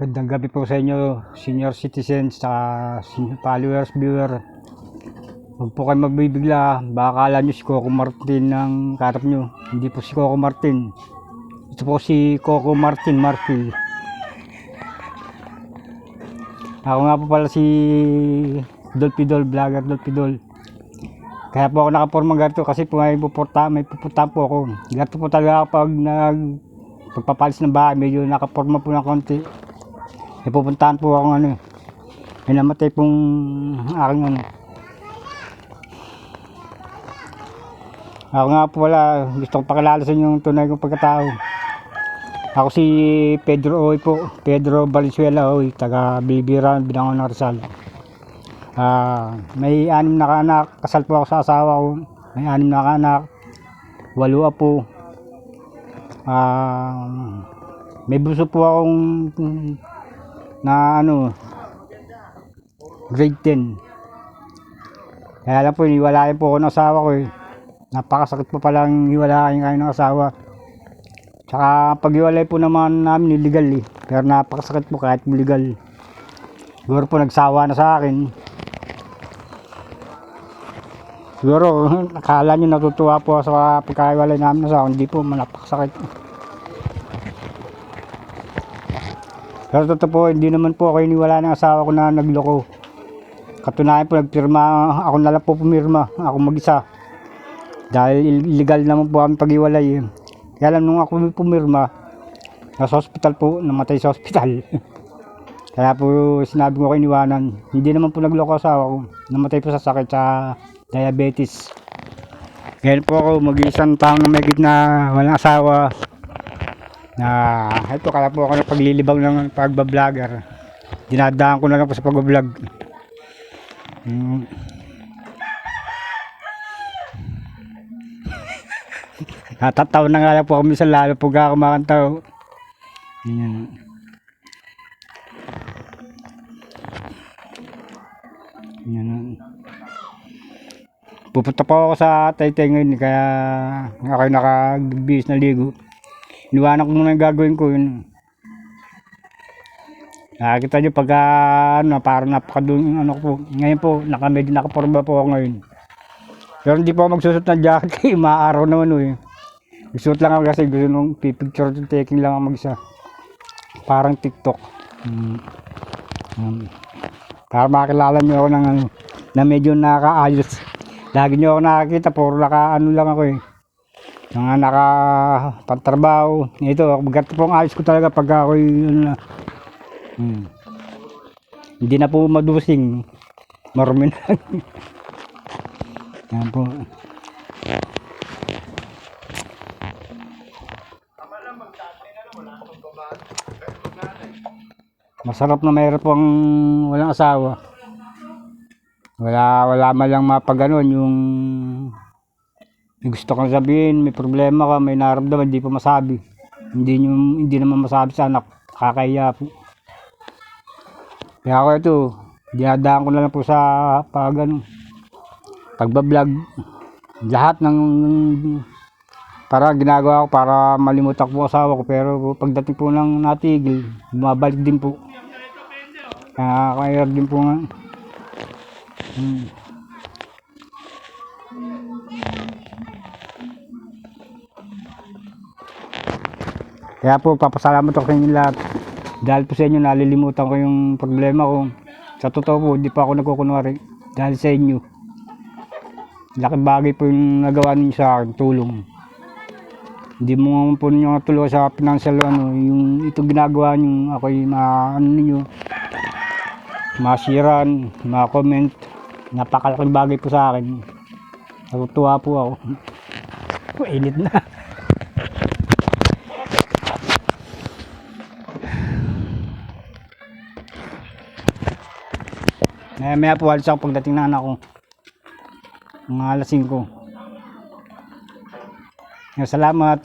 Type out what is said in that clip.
Gandang gabi po sa inyo, senior citizens, sa followers, viewer. Huwag po kayo magbibigla, baka akala nyo si Coco Martin ng karap nyo. Hindi po si Coco Martin. Ito po si Coco Martin Marfil. Ako nga po pala si Dolpidol, vlogger Dolpidol. Kaya po ako nakaporma ganito kasi po may pupunta, may pupunta po ako. Ganito po talaga pag nag pagpapalis ng bahay, medyo nakaporma po ng konti. May pupuntahan po ako ano. May namatay pong aking ano. Ako nga po wala, gusto kong pakilala sa inyo yung tunay kong pagkatao. Ako si Pedro Oy po, Pedro Valenzuela Oy, taga Bilibiran, Binangon ng Rizal. Ah, may anim na kaanak, kasal po ako sa asawa ko. May anim na kaanak, walo apo. Ah, may buso po akong na ano, grade 10. Kaya lang po, iniwalayan po ako ng asawa ko eh. Napakasakit po palang hiwalayan kayo ng asawa. Tsaka pag hiwalay po naman namin illegal eh. Pero napakasakit po kahit illegal. Siguro po nagsawa na sa akin. Siguro, akala nyo natutuwa po sa pagkahiwalay namin ng asawa. Hindi po, napakasakit. Pero totoo po, hindi naman po ako iniwala ng asawa ko na nagloko. Katunayan po, nagpirma, ako na lang po pumirma, ako mag-isa. Dahil illegal naman po kami pag-iwalay. Kaya lang nung ako pumirma, nasa hospital po, namatay sa hospital. Kaya po sinabi ko kay iniwanan, hindi naman po nagloko asawa ko. Namatay po sa sakit sa diabetes. Ngayon po ako mag-isang taong na may na walang asawa. Na ito kaya po ako na paglilibang ng pagbablogger. Dinadaan ko na lang po sa pagbablog. Hmm. Natatawa na nga lang po kami sa lalo po ka kumakanta. Yan. Yan. Pupunta pa ako sa Taytay ngayon kaya ako nakabihis na ligo. Iniwanan ko muna yung gagawin ko yun. Nakakita nyo pagka ano, parang napakadun ano po. Ngayon po, naka, medyo nakaporma po ako ngayon. Pero hindi po ako magsusot ng jacket, maaraw naman eh. Gusto lang ako kasi gusto nung picture taking lang ako mag-isa. Parang TikTok. Hmm. Um, para makilala nyo ako ng ano, na medyo nakaayos. Lagi nyo ako nakakita, puro naka ano lang ako eh. Mga naka pantrabaho. Ito, ganito pong ayos ko talaga pag ako ano na. Hmm. Hindi na po madusing. Marumi na. Yan po. Masarap na mayroon pong walang asawa. Wala, wala man lang mapaganon yung gusto kang sabihin, may problema ka, may naramdaman, hindi pa masabi. Hindi, nyo, hindi naman masabi sa anak, kakahiya po. Kaya ako ito, dinadaan ko na lang po sa pag ano, pagbablog. Lahat ng para ginagawa ko para malimutan ko po asawa ko pero pagdating po ng natigil, bumabalik din po. Kaya kaya din po nga. Hmm. Kaya po papasalamat ako sa inyo lahat. Dahil po sa inyo nalilimutan ko yung problema ko. Sa totoo po, hindi pa ako nagkukunwari. Dahil sa inyo. Laking bagay po yung nagawa ninyo sa akin, tulong. Hindi mo po ninyo tulong sa financial ano, yung ito ginagawa nyo, ako yung ma, ano ninyo, masiran, ma-comment. Napakalaking bagay po sa akin. Natutuwa po ako. Init na. Maya maya po alis ako pagdating ng anak ko. Mga alas 5. Salamat.